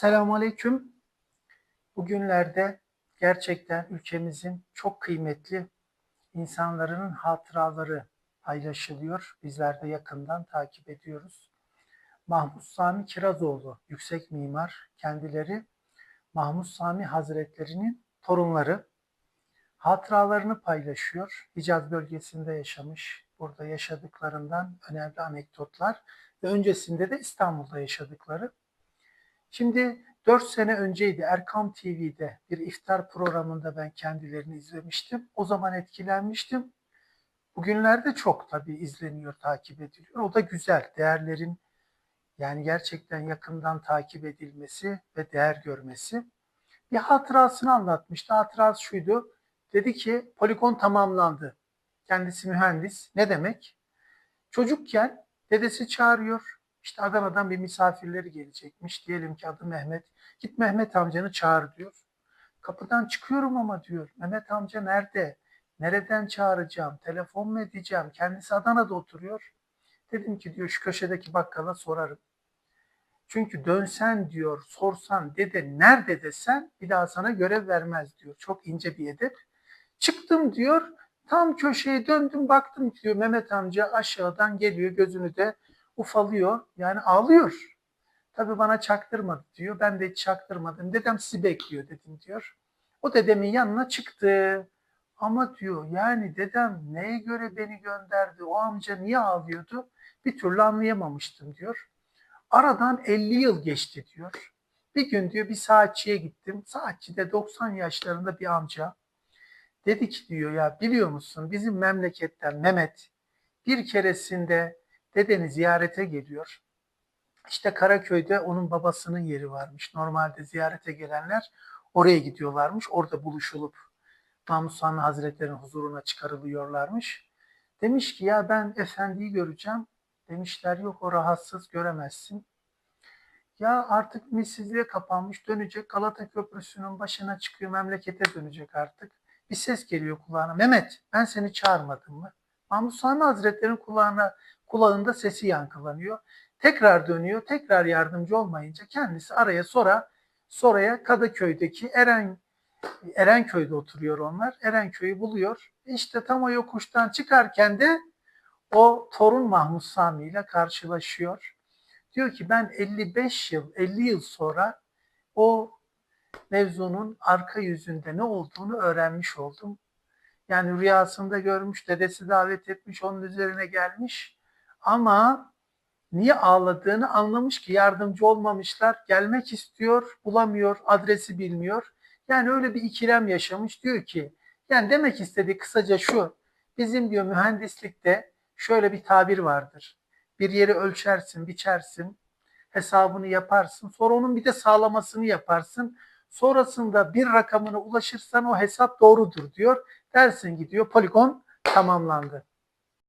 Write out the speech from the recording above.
Selamun Aleyküm. Bugünlerde gerçekten ülkemizin çok kıymetli insanların hatıraları paylaşılıyor. Bizler de yakından takip ediyoruz. Mahmut Sami Kirazoğlu, yüksek mimar, kendileri Mahmut Sami Hazretlerinin torunları hatıralarını paylaşıyor. Hicaz bölgesinde yaşamış, burada yaşadıklarından önemli anekdotlar ve öncesinde de İstanbul'da yaşadıkları. Şimdi 4 sene önceydi Erkam TV'de bir iftar programında ben kendilerini izlemiştim. O zaman etkilenmiştim. Bugünlerde çok tabii izleniyor, takip ediliyor. O da güzel. Değerlerin yani gerçekten yakından takip edilmesi ve değer görmesi. Bir hatırasını anlatmıştı. Hatırası şuydu. Dedi ki poligon tamamlandı. Kendisi mühendis. Ne demek? Çocukken dedesi çağırıyor. İşte Adana'dan bir misafirleri gelecekmiş. Diyelim ki adı Mehmet. Git Mehmet amcanı çağır diyor. Kapıdan çıkıyorum ama diyor. Mehmet amca nerede? Nereden çağıracağım? Telefon mu edeceğim? Kendisi Adana'da oturuyor. Dedim ki diyor şu köşedeki bakkala sorarım. Çünkü dönsen diyor, sorsan dede nerede desen bir daha sana görev vermez diyor. Çok ince bir edep. Çıktım diyor, tam köşeye döndüm baktım diyor Mehmet amca aşağıdan geliyor gözünü de ufalıyor. Yani ağlıyor. Tabii bana çaktırmadı diyor. Ben de hiç çaktırmadım. Dedem sizi bekliyor dedim diyor. O dedemin yanına çıktı. Ama diyor yani dedem neye göre beni gönderdi? O amca niye ağlıyordu? Bir türlü anlayamamıştım diyor. Aradan 50 yıl geçti diyor. Bir gün diyor bir saatçiye gittim. Saatçi de 90 yaşlarında bir amca. Dedi ki diyor ya biliyor musun bizim memleketten Mehmet bir keresinde dedeni ziyarete geliyor. İşte Karaköy'de onun babasının yeri varmış. Normalde ziyarete gelenler oraya gidiyorlarmış. Orada buluşulup Mahmut Sami Hazretleri'nin huzuruna çıkarılıyorlarmış. Demiş ki ya ben efendiyi göreceğim. Demişler yok o rahatsız göremezsin. Ya artık missizliğe kapanmış dönecek Galata Köprüsü'nün başına çıkıyor memlekete dönecek artık. Bir ses geliyor kulağına. Mehmet ben seni çağırmadım mı? Mahmut Sami Hazretleri'nin kulağına, kulağında sesi yankılanıyor. Tekrar dönüyor. Tekrar yardımcı olmayınca kendisi araya sonra Soraya Kadıköy'deki Eren Erenköy'de oturuyor onlar. Erenköy'ü buluyor. İşte tam o yokuştan çıkarken de o torun Mahmut Sami ile karşılaşıyor. Diyor ki ben 55 yıl, 50 yıl sonra o mevzunun arka yüzünde ne olduğunu öğrenmiş oldum. Yani rüyasında görmüş, dedesi davet etmiş, onun üzerine gelmiş. Ama niye ağladığını anlamış ki yardımcı olmamışlar. Gelmek istiyor, bulamıyor, adresi bilmiyor. Yani öyle bir ikilem yaşamış. Diyor ki, yani demek istediği kısaca şu. Bizim diyor mühendislikte şöyle bir tabir vardır. Bir yeri ölçersin, biçersin, hesabını yaparsın. Sonra onun bir de sağlamasını yaparsın. Sonrasında bir rakamına ulaşırsan o hesap doğrudur diyor. Dersin gidiyor poligon tamamlandı.